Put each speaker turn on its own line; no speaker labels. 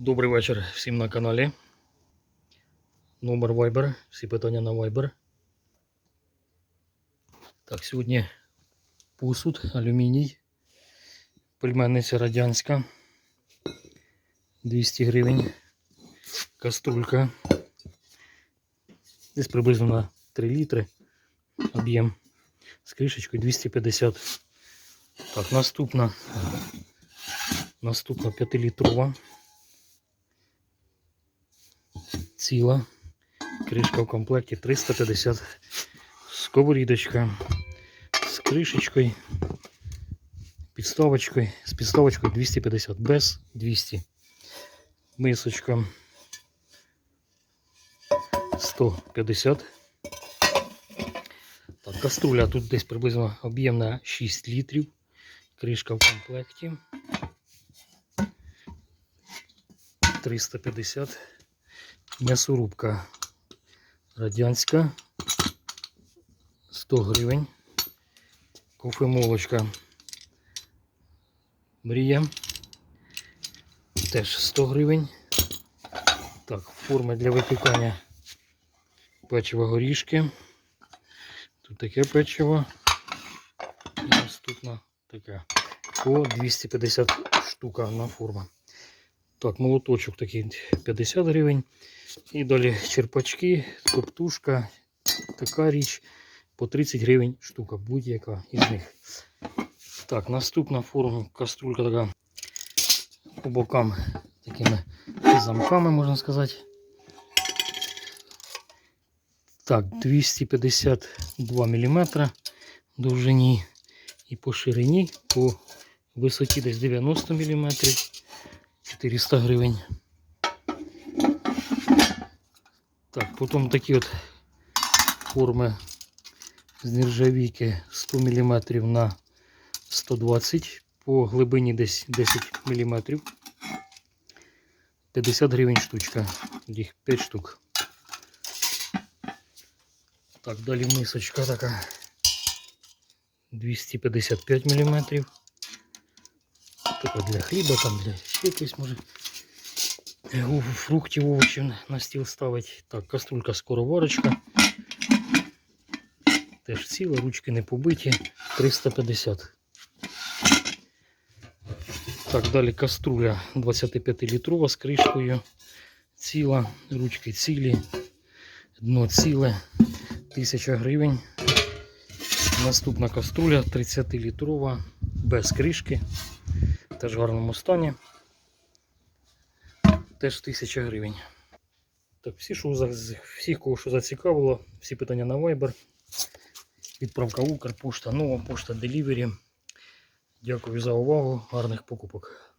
Добрий вечір всім на каналі. Номер Viber. Всі питання на Viber. Так, сьогодні посуд, алюміній. Пельменниця радянська. 200 гривень. Каструлька. Десь приблизно на 3 літри. Об'єм. З кришечкою 250. Так, наступна. Наступна 5-літрова. Ціла. Кришка в комплекті 350. Сковорідочка з кришечкою. Підставочкою. З підставочкою 250. Без 200. Мисочка 150. Так, каструля тут десь приблизно об'єм на 6 літрів. Кришка в комплекті. 350. М'ясорубка радянська. 100 гривень. Кофемолочка Мрія. Теж 100 гривень. Так, форми для випікання печива горішки. Тут таке печиво. Наступна така. По 250 штука на форма. Так, молоточок такий 50 гривень. І далі черпачки, коптушка, така річ по 30 гривень штука, будь-яка із них. Так, наступна форма каструлька така по бокам такими замками, можна сказати. Так, 252 мм довжині і по ширині, по висоті десь 90 мм, 400 гривень. Так, потім такі от форми з нержавійки 100 мм на 120 по глибині десь 10 мм. 50 гривень штучка. Їх 5 штук. Так, далі мисочка така 255 мм. Така для хліба, там для якось може фруктів, овочів на стіл ставить. Так, каструлька скороварочка. Теж ціла, ручки не побиті. 350. Так, далі каструля 25-літрова з кришкою. Ціла, ручки цілі, дно ціле, 1000 гривень. Наступна каструля 30-літрова, без кришки. Теж в гарному стані. Теж 1000 гривень. Так, всі, що, всіх, кого що зацікавило, всі питання на Viber. Відправка Укрпошта, нова пошта Delivery. Дякую за увагу. Гарних покупок.